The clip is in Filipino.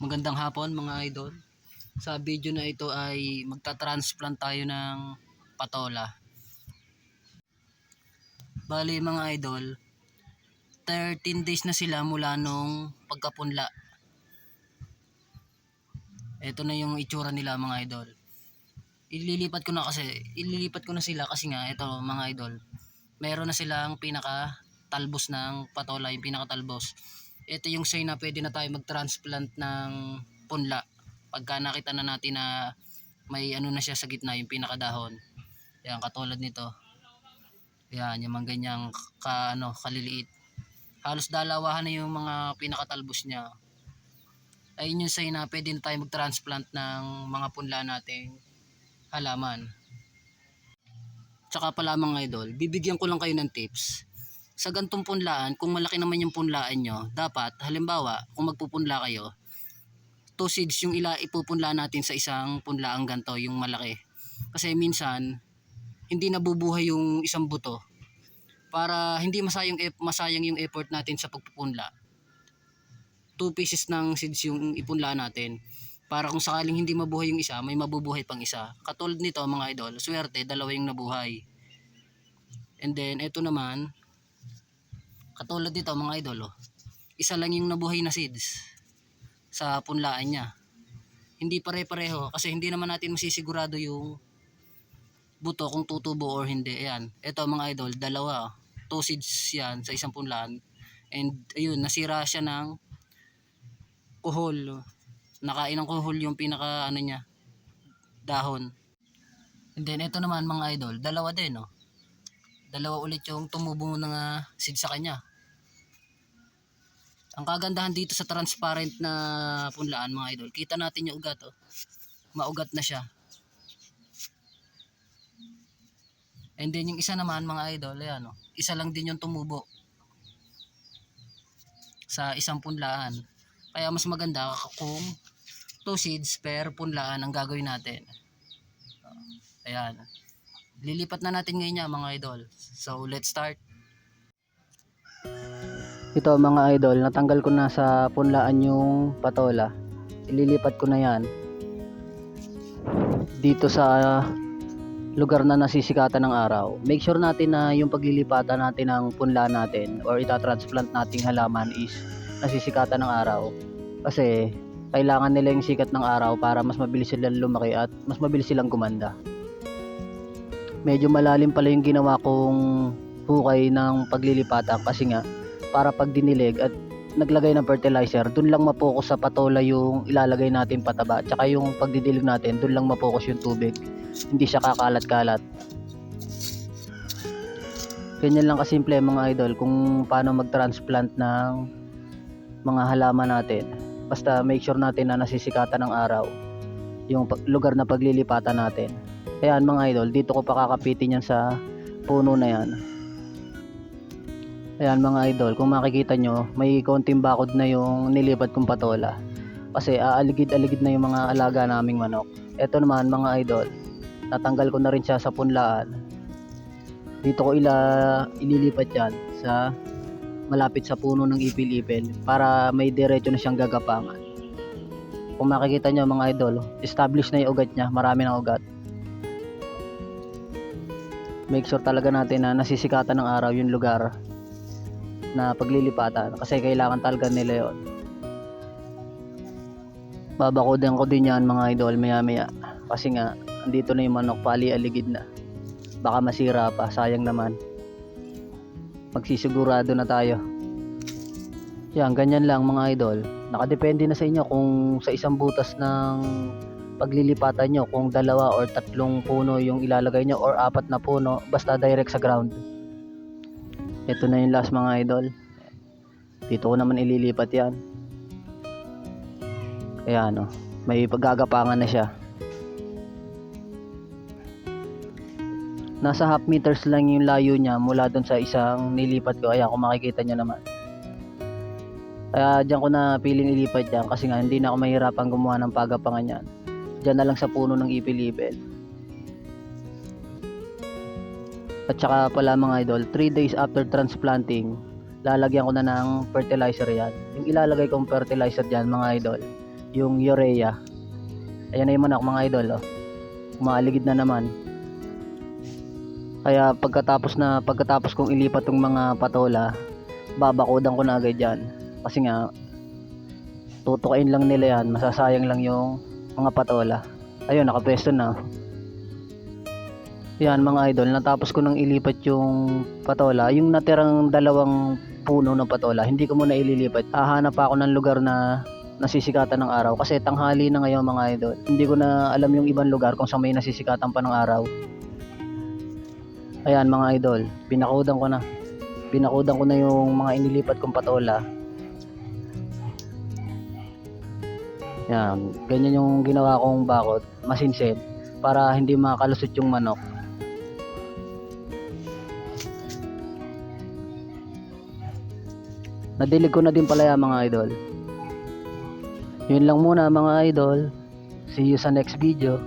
Magandang hapon mga idol. Sa video na ito ay magta-transplant tayo ng patola. Bali mga idol, 13 days na sila mula nung pagkapunla. Ito na yung itsura nila mga idol. Ililipat ko na kasi, ililipat ko na sila kasi nga ito mga idol. Meron na silang pinaka talbos ng patola, yung pinaka talbos ito yung sign na pwede na tayo mag-transplant ng punla. Pagka nakita na natin na may ano na siya sa gitna, yung pinakadahon. Yan, katulad nito. Yan, yung mga ganyang ka, ano, kaliliit. Halos dalawahan na yung mga pinakatalbos niya. Ayun yung sign na pwede na tayo mag-transplant ng mga punla nating halaman. Tsaka pala mga idol, bibigyan ko lang kayo ng tips sa gantong punlaan, kung malaki naman yung punlaan nyo, dapat, halimbawa, kung magpupunla kayo, two seeds yung ila ipupunla natin sa isang punlaang ganto, yung malaki. Kasi minsan, hindi nabubuhay yung isang buto. Para hindi masayang, masayang yung effort natin sa pagpupunla. Two pieces ng seeds yung ipunla natin. Para kung sakaling hindi mabuhay yung isa, may mabubuhay pang isa. Katulad nito mga idol, swerte, dalawa yung nabuhay. And then, ito naman, Katulad dito mga idol, oh. isa lang yung nabuhay na seeds sa punlaan niya. Hindi pare-pareho kasi hindi naman natin masisigurado yung buto kung tutubo or hindi. Ayan, ito mga idol, dalawa. oh. Two seeds yan sa isang punlaan. And ayun, nasira siya ng kuhol. Nakain ng kuhol yung pinaka ano niya, dahon. And then ito naman mga idol, dalawa din oh. Dalawa ulit yung tumubo ng uh, seed sa kanya. Ang kagandahan dito sa transparent na punlaan mga idol, kita natin yung ugat oh. Maugat na siya. And then yung isa naman mga idol, ayan oh. Isa lang din yung tumubo. Sa isang punlaan. Kaya mas maganda kung two seeds per punlaan ang gagawin natin. Ayan. Lilipat na natin ngayon yan mga idol. So let's start. Ito mga idol, natanggal ko na sa punlaan yung patola. Ililipat ko na yan dito sa lugar na nasisikatan ng araw. Make sure natin na yung paglilipatan natin ng punla natin or itatransplant nating halaman is nasisikatan ng araw. Kasi kailangan nila yung sikat ng araw para mas mabilis silang lumaki at mas mabilis silang gumanda. Medyo malalim pala yung ginawa kong hukay ng paglilipatan kasi nga para pag dinilig at naglagay ng fertilizer, dun lang mapokus sa patola yung ilalagay natin pataba. Tsaka yung pagdidilig natin, dun lang mapokus yung tubig. Hindi siya kakalat-kalat. Ganyan lang kasimple mga idol kung paano mag-transplant ng mga halaman natin. Basta make sure natin na nasisikatan ng araw yung lugar na paglilipatan natin. Ayan mga idol, dito ko pakakapitin yan sa puno na yan. Ayan mga idol, kung makikita nyo, may konting bakod na yung nilipat kong patola. Kasi aaligid-aligid na yung mga alaga naming manok. Ito naman mga idol, natanggal ko na rin siya sa punlaan. Dito ko ila ililipat yan sa malapit sa puno ng ipil-ipil para may diretso na siyang gagapangan. Kung makikita nyo mga idol, established na yung ugat niya, marami ng ugat. Make sure talaga natin na nasisikatan ng araw yung lugar na paglilipatan kasi kailangan talaga nila yon babakodan ko din yan mga idol maya maya kasi nga andito na yung manok pali aligid na. Baka masira pa sayang naman. Magsisigurado na tayo. Yan ganyan lang mga idol. Nakadepende na sa inyo kung sa isang butas ng paglilipatan nyo kung dalawa or tatlong puno yung ilalagay nyo or apat na puno basta direct sa ground ito na yung last mga idol. Dito ko naman ililipat yan. Kaya ano may paggagapangan na siya. Nasa half meters lang yung layo niya mula dun sa isang nilipat ko. Ayan kung makikita nyo naman. Kaya dyan ko na piling ilipat dyan kasi nga hindi na ako mahirapan gumawa ng pagapangan yan. Dyan na lang sa puno ng ipilipil At saka pala mga idol, 3 days after transplanting, lalagyan ko na ng fertilizer yan. Yung ilalagay kong fertilizer dyan mga idol, yung urea. Ayan na yung manok mga idol. Oh. Umaaligid na naman. Kaya pagkatapos na pagkatapos kong ilipat tong mga patola, babakudan ko na agad yan. Kasi nga tutukain lang nila yan, masasayang lang yung mga patola. Ayun, nakapwesto na. Yan mga idol, natapos ko nang ilipat yung patola. Yung natirang dalawang puno ng patola, hindi ko muna ililipat. Hahanap pa ako ng lugar na nasisikatan ng araw. Kasi tanghali na ngayon mga idol. Hindi ko na alam yung ibang lugar kung saan may nasisikatan pa ng araw. Ayan mga idol, pinakudan ko na. Pinakudan ko na yung mga inilipat kong patola. Yan, ganyan yung ginawa kong bakod, masinsid, para hindi makalusot yung manok. Nadilig ko na din pala yan mga idol. Yun lang muna mga idol. See you sa next video.